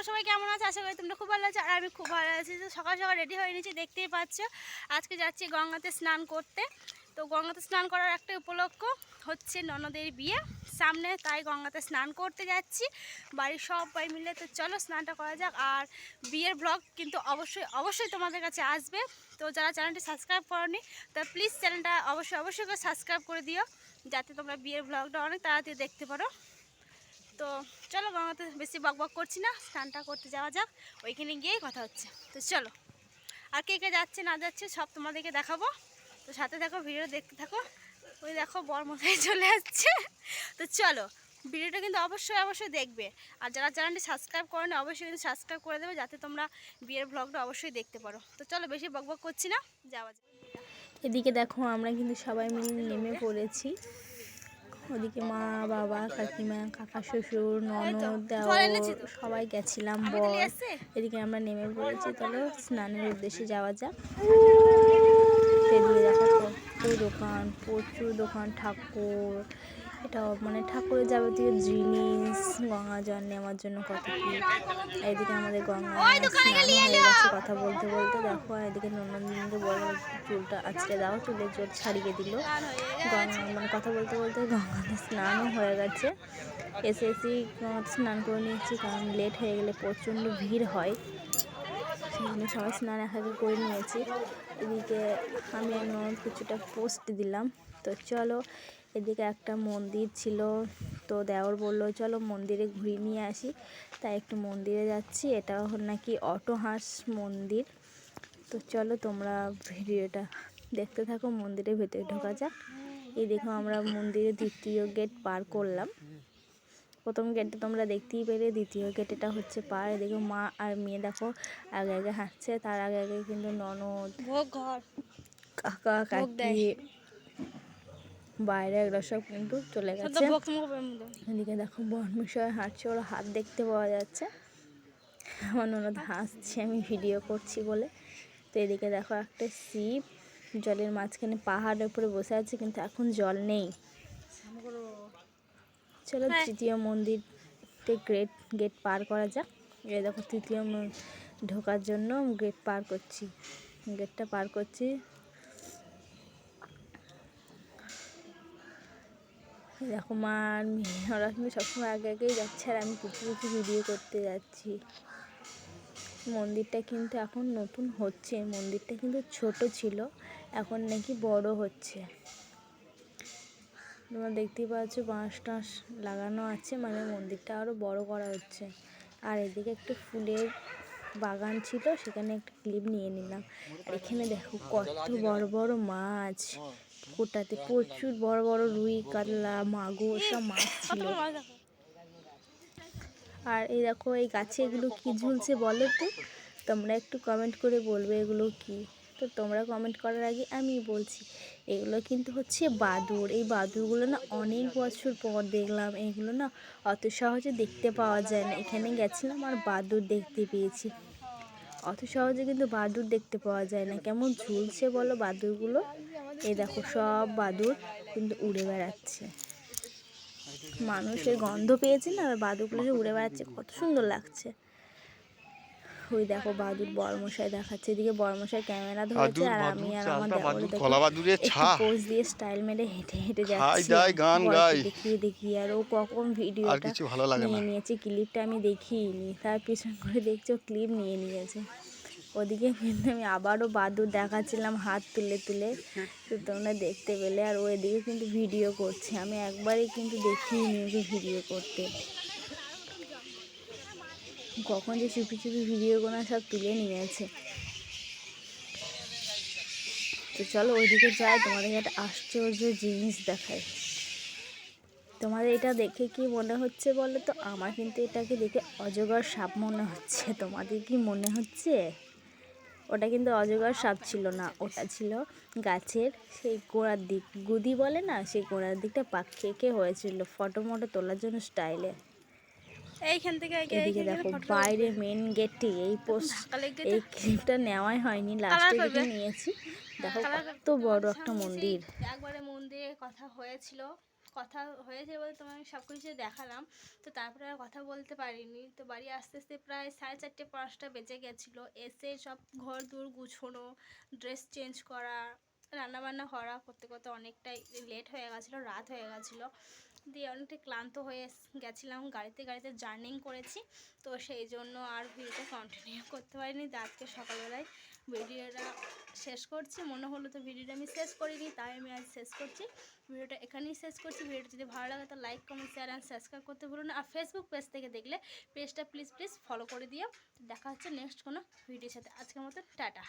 তোমরা সবাই কেমন আছো? আশা করি তোমরা খুব ভালো আছো আর আমি খুব ভালো আছি। তো সকাল সকাল রেডি হয়ে নিয়েছি, দেখতেই পাচ্ছ। আজকে যাচ্ছি গঙ্গাতে স্নান করতে। তো গঙ্গাতে স্নান করার একটা উপলক্ষ হচ্ছে ননদের বিয়ে। সামনে তাই গঙ্গাতে স্নান করতে যাচ্ছি। বাড়ির সবাই মিলে। তো চলো স্নানটা করা যাক। আর বিয়ের ব্লগ কিন্তু অবশ্যই অবশ্যই তোমাদের কাছে আসবে। তো যারা চ্যানেলটি সাবস্ক্রাইব করনি, তা প্লিজ চ্যানেলটা অবশ্যই অবশ্যই করে সাবস্ক্রাইব করে দিও। যাতে তোমরা বিয়ের ব্লগটা অনেক তাড়াতাড়ি দেখতে পারো। তো চলো গঙ্গাতে বেশি বক বক করছি না, স্নানটা করতে যাওয়া যাক, ওইখানে গিয়েই কথা হচ্ছে। তো চলো, আর কে কে যাচ্ছে না যাচ্ছে সব তোমাদেরকে দেখাবো। তো সাথে থাকো ভিডিও দেখতে থাকো। ওই দেখো, বর মশাই চলে আসছে। তো চলো, ভিডিওটা কিন্তু অবশ্যই অবশ্যই দেখবে। আর যারা চ্যানেলটি সাবস্ক্রাইব করে না অবশ্যই কিন্তু সাবস্ক্রাইব করে দেবে, যাতে তোমরা বিয়ের ব্লগটা অবশ্যই দেখতে পারো। তো চলো, বেশি বক বক করছি না, যাওয়া যাক। এদিকে দেখো, আমরা কিন্তু সবাই মিলে নেমে পড়েছি। ওদিকে মা বাবা কাকিমা কাকা শ্বশুর ননদ তো। সবাই গেছিলাম বর। এদিকে আমরা নেমে পড়েছি। তাহলে স্নানের উদ্দেশ্যে যাওয়া যাক। এদিকে দেখো কত দোকান প্রচুর দোকান ঠাকুর এটা মানে ঠাকুরের যাবতীয় জিনিস গঙ্গা জল নেওয়ার জন্য কত কি। এদিকে আমাদের গঙ্গা স্নান হয়ে গেছে কথা বলতে বলতে। দেখো এদিকে নন্দনকে বড় চুলটা আজকে দাও চুলের জোর ছাড়িয়ে দিল। গঙ্গা মানে কথা বলতে বলতে গঙ্গাতে স্নানও হয়ে গেছে। এসে এসেই গঙ্গাতে স্নান করে নিয়েছি কারণ লেট হয়ে গেলে প্রচণ্ড ভিড় হয়। জন্য সবাই স্নান এক করে নিয়েছি। এদিকে আমি ননদ কিছুটা পোস্ট দিলাম। তো চলো এদিকে একটা মন্দির ছিল তো দেওর বলল চলো মন্দিরে ঘুরিয়ে নিয়ে আসি। তাই একটু মন্দিরে যাচ্ছি। এটা হল নাকি অটো হাঁস মন্দির। তো চলো তোমরা ভিডিওটা দেখতে থাকো মন্দিরের ভেতরে ঢোকা যাক। এই দেখো আমরা মন্দিরের দ্বিতীয় গেট পার করলাম। প্রথম গেটটা তোমরা দেখতেই পেলে দ্বিতীয় গেট এটা হচ্ছে পার। এদিকে মা আর মেয়ে দেখো আগে আগে হাঁটছে তার আগে আগে কিন্তু ননদ ঘর। কাকা। কাকি বাইরে এগুলো সব কিন্তু চলে গেছে। এদিকে দেখো বর্মশায় হাঁটছে ওর হাত দেখতে পাওয়া যাচ্ছে। আমার ননদ হাসছে আমি ভিডিও করছি বলে। তো এদিকে দেখো একটা শিব জলের মাঝখানে পাহাড়ের উপরে বসে আছে কিন্তু এখন জল নেই। চলো হ্যাঁ। তৃতীয় মন্দিরতে গ্রেট গেট পার করা যাক। এই দেখো তৃতীয় ঢোকার জন্য গেট পার করছি। গেটটা পার করছি। দেখো মা আর ওরা কিন্তু সবসময় আগে আগেই যাচ্ছে আর আমি কিছু কিছু ভিডিও করতে যাচ্ছি। মন্দিরটা কিন্তু এখন নতুন হচ্ছে, মন্দিরটা কিন্তু ছোট ছিল, এখন নাকি বড় হচ্ছে। তোমরা দেখতেই পাচ্ছ বাঁশ টাঁশ লাগানো আছে মানে মন্দিরটা আরও বড় করা হচ্ছে। আর এদিকে একটু ফুলের বাগান ছিল, সেখানে একটা ক্লিপ নিয়ে নিলাম। এখানে দেখো কত বড় বড় মাছ। কোটাতে প্রচুর বড় বড় রুই, কাতলা, মাগুর সব মাছ ছিল। আর এই দেখো, এই গাছে এগুলো কি ঝুলছে বলো তো? তোমরা একটু কমেন্ট করে বলবে এগুলো কি? তো তোমরা কমেন্ট করার আগে আমি বলছি, এগুলো কিন্তু হচ্ছে বাদুর এই বাদুরগুলো না অনেক বছর পর দেখলাম। এগুলো না অত সহজে দেখতে পাওয়া যায় না। এখানে গেছিলাম আর বাদুর দেখতে পেয়েছি। অত সহজে কিন্তু বাদুর দেখতে পাওয়া যায় না। কেমন ঝুলছে বলো বাদুরগুলো এই দেখো সব বাদুর কিন্তু উড়ে বেড়াচ্ছে। মানুষের গন্ধ পেয়েছে না? বাদুরগুলো যে উড়ে বেড়াচ্ছে কত সুন্দর লাগছে। ওই দেখো বাদুর বর্মশাই দেখাচ্ছে। এদিকে বর্মশাই ক্যামেরা ধরেছে আর আমি আর আমার দেওয়ার দেখো। পোজ দিয়ে স্টাইল মেরে হেঁটে হেঁটে যাচ্ছে। গান গাই। দেখিয়ে দেখি আর ও কখন আর ভিডিওটা কিছু ভালো লাগে না। নিয়ে নিয়েছে ক্লিপটা আমি দেখিনি তার পিছন করে দেখছি ও ক্লিপ নিয়ে নিয়েছে। ওদিকে কিন্তু আমি আবারও বাদুর দেখাচ্ছিলাম হাত তুলে তুলে। তো তোমরা দেখতে পেলে আর ও এদিকে কিন্তু ভিডিও করছে। আমি একবারই কিন্তু দেখিনি ওকে ভিডিও করতে। কখন যে চুপি চুপি ভিডিওগুলো সব তুলে নিয়েছে তো চলো ওইদিকে যাই, তোমাদের একটা আশ্চর্য জিনিস দেখায় তোমাদের এটা দেখে কি মনে হচ্ছে বলো তো? আমার কিন্তু এটাকে দেখে অজগর সাপ মনে হচ্ছে। তোমাদের কি মনে হচ্ছে? ওটা কিন্তু অজগর সাপ ছিল না ওটা ছিল গাছের সেই গোড়ার দিক। গুদি বলে না সেই গোড়ার দিকটা পাক খেয়ে হয়েছিল ফটো মটো তোলার জন্য স্টাইলে এইখান থেকে এদিকে দেখো বাইরে মেন গেটটি এই পোস্ট এই ক্লিপটা নেওয়াই হয়নি লাস্টে নিয়েছি। দেখো কত বড় একটা মন্দির। একবারে মন্দিরে কথা হয়েছিল। কথা হয়েছে বলে তোমাকে সব কিছু দেখালাম, তো তারপরে আর কথা বলতে পারিনি। তো বাড়ি আসতে আসতে প্রায় সাড়ে চারটে পাঁচটা বেজে গেছিল। এসে সব ঘর দূর গুছোনো ড্রেস চেঞ্জ করা, রান্নাবান্না করা করতে করতে অনেকটাই লেট হয়ে গেছিল, রাত হয়ে গেছিল। দিয়ে অনেকটাই ক্লান্ত হয়ে গেছিলাম। গাড়িতে গাড়িতে জার্নিং করেছি। তো সেই জন্য আর ভিডিওটা কন্টিনিউ করতে পারিনি। আজকে সকালবেলায় ভিডিওটা শেষ করছি। মনে হলো তো ভিডিওটা আমি শেষ করিনি, তাই আমি আজ শেষ করছি। ভিডিওটা এখানেই শেষ করছি। ভিডিওটা যদি ভালো লাগে তো like comment share and subscribe করতে ভুলুন না। আর ফেসবুক পেজ থেকে দেখলে পেজটা প্লিজ প্লিজ ফলো করে দিও। দেখা হচ্ছে নেক্সট কোনো ভিডিওর সাথে। আজকের মতো টাটা।